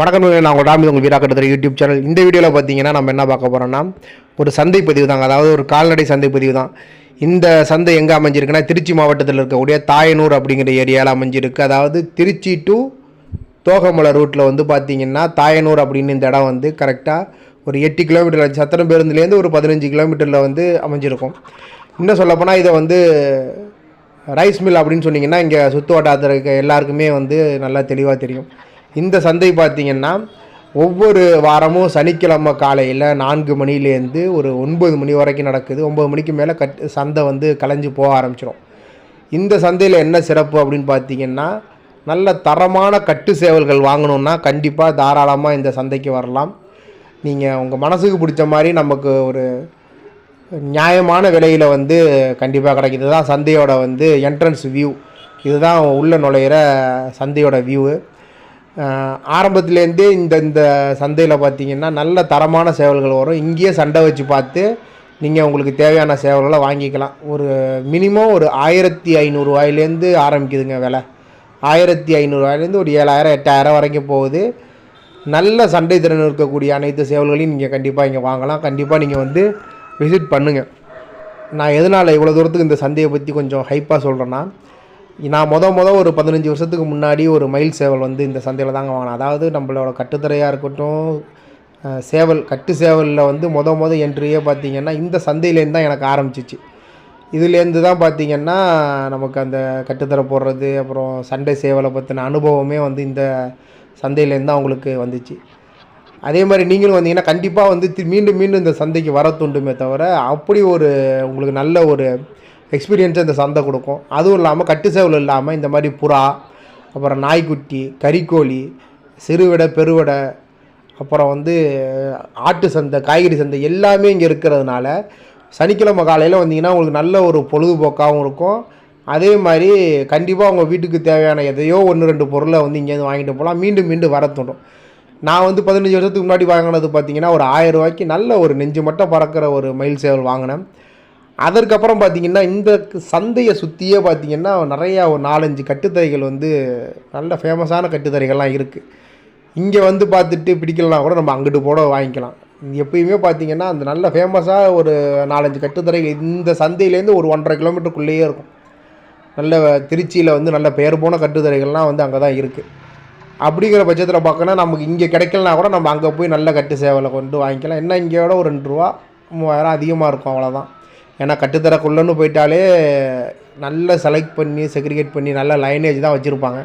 வணக்கம் நான் உங்கள் ராமி உங்கள் வீரா கட்டுத்தர யூடியூப் சேனல் இந்த வீடியோவில் பார்த்தீங்கன்னா நம்ம என்ன பார்க்க போகிறோம்னா ஒரு சந்தை பதிவு தாங்க. அதாவது ஒரு கால்நடை சந்தை பதிவு தான். இந்த சந்தை எங்கே அமைஞ்சிருக்குன்னா திருச்சி மாவட்டத்தில் இருக்கக்கூடிய தாயனூர் அப்படிங்கிற ஏரியாவில் அமைஞ்சிருக்கு. அதாவது திருச்சி டு தோகமலை ரூட்டில் வந்து பார்த்தீங்கன்னா தாயனூர் அப்படின்னு இந்த இடம் வந்து கரெக்டாக ஒரு எட்டு கிலோமீட்டர் சத்திரம் பேருந்துலேருந்து ஒரு பதினஞ்சு கிலோமீட்டரில் வந்து அமைஞ்சிருக்கும். இன்னும் சொல்லப்போனால் இதை வந்து ரைஸ் மில் அப்படின்னு சொன்னிங்கன்னா இங்கே சுற்று வட்டாரத்தில் இருக்க எல்லாருக்குமே வந்து நல்லா தெளிவாக தெரியும். இந்த சந்தை பார்த்திங்கன்னா ஒவ்வொரு வாரமும் சனிக்கிழமை காலையில் நான்கு மணிலேருந்து ஒரு ஒன்பது மணி வரைக்கும் நடக்குது. ஒம்பது மணிக்கு மேலே கட் சந்தை வந்து கலைஞ்சு போக ஆரம்பிச்சிடும் இந்த சந்தையில் என்ன சிறப்பு அப்படின்னு பார்த்தீங்கன்னா நல்ல தரமான கட்டு சேவல்கள் வாங்கணுன்னா கண்டிப்பாக தாராளமாக இந்த சந்தைக்கு வரலாம். நீங்கள் உங்கள் மனசுக்கு பிடிச்ச மாதிரி நமக்கு ஒரு நியாயமான விலையில் வந்து கண்டிப்பாக கிடைக்கும். இதுதான் சந்தையோட வந்து என்ட்ரன்ஸ் வியூ இதுதான் உள்ளே நுழையிற சந்தையோட வியூவு ஆரம்பத்துலேருந்தே இந்த இந்த சந்தையில் பார்த்தீங்கன்னா நல்ல தரமான சேவல்கள் வரும். இங்கேயே சண்டை வச்சு பார்த்து நீங்கள் உங்களுக்கு தேவையான சேவல்களை வாங்கிக்கலாம். ஒரு மினிமம் ஒரு ஆயிரத்தி ஐநூறுரூவாயிலேருந்து ஆரம்பிக்குதுங்க விலை. ஆயிரத்தி ஐநூறுரூவாயிலேருந்து ஒரு ஏழாயிரம் எட்டாயிரம் வரைக்கும் போகுது. நல்ல சண்டை திறன் இருக்கக்கூடிய அனைத்து சேவல்களையும் நீங்கள் கண்டிப்பாக இங்கே வாங்கலாம். கண்டிப்பாக நீங்கள் வந்து விசிட் பண்ணுங்கள் நான் எதனால் இவ்வளோ தூரத்துக்கு இந்த சந்தையை பற்றி கொஞ்சம் ஹைப்பாக சொல்கிறேன்னா நான் மொதல் மொதல் ஒரு பதினஞ்சு வருஷத்துக்கு முன்னாடி ஒரு மயில் சேவல் வந்து இந்த சந்தையில் தாங்க வாங்கினேன். அதாவது நம்மளோட கட்டுத்தரையாக இருக்கட்டும் சேவல் கட்டு சேவலில் வந்து மொத மொதல் என்ட்ரியே பார்த்தீங்கன்னா இந்த சந்தையிலேருந்து தான் எனக்கு ஆரம்பிச்சிச்சு. இதுலேருந்து தான் பார்த்தீங்கன்னா நமக்கு அந்த கட்டுத்தர போடுறது அப்புறம் சண்டை சேவலை பற்றின அனுபவமே வந்து இந்த சந்தையிலேருந்து தான் அவங்களுக்கு வந்துச்சு. அதே மாதிரி நீங்களும் வந்தீங்கன்னா கண்டிப்பாக வந்து மீண்டும் மீண்டும் இந்த சந்தைக்கு வர தூண்டுமே தவிர அப்படி ஒரு உங்களுக்கு நல்ல ஒரு எக்ஸ்பீரியன்ஸை இந்த சந்தை கொடுக்கும். அதுவும் இல்லாமல் கட்டு சேவல் இல்லாமல் இந்த மாதிரி புறா அப்புறம் நாய்க்குட்டி கறிக்கோழி சிறுவிடை பெருவிடை அப்புறம் வந்து ஆட்டு சந்தை காய்கறி சந்தை எல்லாமே இங்கே இருக்கிறதுனால சனிக்கிழமை காலையில் வந்தீங்கன்னா உங்களுக்கு நல்ல ஒரு பொழுதுபோக்காகவும் இருக்கும். அதே மாதிரி கண்டிப்பாக உங்கள் வீட்டுக்கு தேவையான எதையோ ஒன்று ரெண்டு பொருளை வந்து இங்கேருந்து வாங்கிட்டு போகலாம். மீண்டும் மீண்டும் வர தோணும். நான் வந்து பதினஞ்சு வருஷத்துக்கு முன்னாடி வாங்கினது பார்த்தீங்கன்னா ஒரு ஆயிரம் ரூபாய்க்கு நல்ல ஒரு நெஞ்சு மட்டும் பறக்கிற ஒரு மயில் சேவல் வாங்கினேன். அதற்கப்புறம் பார்த்தீங்கன்னா இந்த சந்தையை சுற்றியே பார்த்தீங்கன்னா நிறையா ஒரு நாலஞ்சு கட்டுத்தறைகள் வந்து நல்ல ஃபேமஸான கட்டுத்தறைகள்லாம் இருக்குது இங்கே வந்து பார்த்துட்டு பிடிக்கலனா கூட நம்ம அங்கிட்டு போட வாங்கிக்கலாம். எப்பயுமே பார்த்தீங்கன்னா அந்த நல்ல ஃபேமஸாக ஒரு நாலஞ்சு கட்டுத்தரைகள் இந்த சந்தையிலேருந்து ஒரு ஒன்றரை கிலோமீட்டருக்குள்ளேயே இருக்கும். நல்ல திருச்சியில் வந்து நல்ல பெயர் போன கட்டுத்தறைகள்லாம் வந்து அங்கே தான் இருக்குது அப்படிங்கிற பட்சத்தில் பார்க்கணும் நமக்கு இங்கே கிடைக்கலனா கூட நம்ம அங்கே போய் நல்ல கட்டு சேவலை கொண்டு வாங்கிக்கலாம். என்ன இங்கேயோட ஒரு ரெண்டு ரூபா மூவாயிரம் அதிகமாக இருக்கும் அவ்வளோதான் ஏன்னா கட்டுத்தரக்குள்ளன்னு போயிட்டாலே நல்ல செலக்ட் பண்ணி செக்ரிகேட் பண்ணி நல்ல லைனேஜ் தான் வச்சுருப்பாங்க.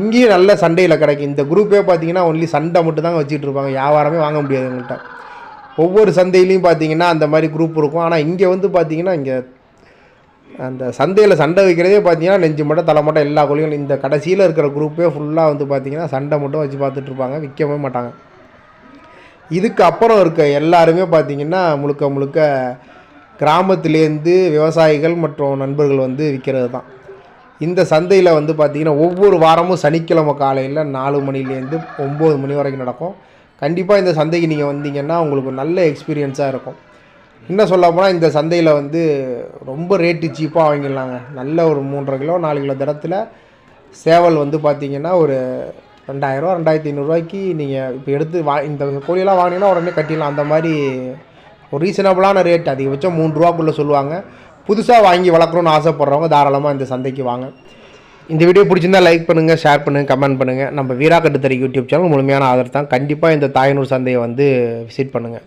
இங்கேயும் நல்ல சண்டையில் கிடைக்கும். இந்த குரூப்பே பார்த்தீங்கன்னா ஒன்லி சண்டை மட்டும் தான் வச்சுட்டு இருப்பாங்க. வியாபாரமே வாங்க முடியாது எங்கள்கிட்ட ஒவ்வொரு சந்தையிலையும் பார்த்தீங்கன்னா அந்த மாதிரி குரூப் இருக்கும். ஆனால் இங்கே வந்து பார்த்தீங்கன்னா இங்கே அந்த சந்தையில் சண்டை வைக்கிறதே பார்த்தீங்கன்னா நெஞ்சு மட்டும் தலை மட்டும் எல்லா கோழிகளும் இந்த கடைசியில் இருக்கிற குரூப்பே ஃபுல்லாக வந்து பார்த்தீங்கன்னா சண்டை மட்டும் வச்சு பார்த்துட்டு இருப்பாங்க. விற்கவே மாட்டாங்க. இதுக்கு அப்புறம் இருக்க எல்லாருமே பார்த்தீங்கன்னா முழுக்க முழுக்க கிராமத்துலேருந்து விவசாயிகள் மற்றும் நண்பர்கள் வந்து விற்கிறது தான். இந்த சந்தையில் வந்து பார்த்திங்கன்னா ஒவ்வொரு வாரமும் சனிக்கிழமை காலையில் நாலு மணிலேருந்து ஒம்பது மணி வரைக்கும் நடக்கும். கண்டிப்பாக இந்த சந்தைக்கு நீங்கள் வந்தீங்கன்னா உங்களுக்கு நல்ல எக்ஸ்பீரியன்ஸாக இருக்கும். இன்னும் சொல்ல போனால் இந்த சந்தையில் வந்து ரொம்ப ரேட்டு சீப்பாக வாங்கிடலாங்க. நல்ல ஒரு மூன்றரை கிலோ நாலு கிலோ தரத்தில் சேவல் வந்து பார்த்தீங்கன்னா ஒரு ரெண்டாயிரரூவா ரெண்டாயிரத்தி ஐநூறுரூவாய்க்கு நீங்கள் இப்போ எடுத்து வா இந்த கோழியெல்லாம் வாங்கினீங்கன்னா உடனே கட்டிடலாம். அந்த மாதிரி ஒரு ரீசனபிளான ரேட் அதிகபட்சம் மூணு ரூபாக்குள்ளே சொல்லுவாங்க. புதுசாக வாங்கி வளர்க்கணும்னு ஆசைப்பட்றவங்க தாராளமாக இந்த சந்தைக்கு வாங்க. இந்த வீடியோ பிடிச்சிருந்தா லைக் பண்ணுங்கள் ஷேர் பண்ணுங்கள் கமெண்ட் பண்ணுங்கள் நம்ம வீரா கட்டுத்தறி யூடியூப் சேனல் முழுமையான ஆதரவு தான். கண்டிப்பாக இந்த தாயனூர் சந்தையை வந்து விசிட் பண்ணுங்கள்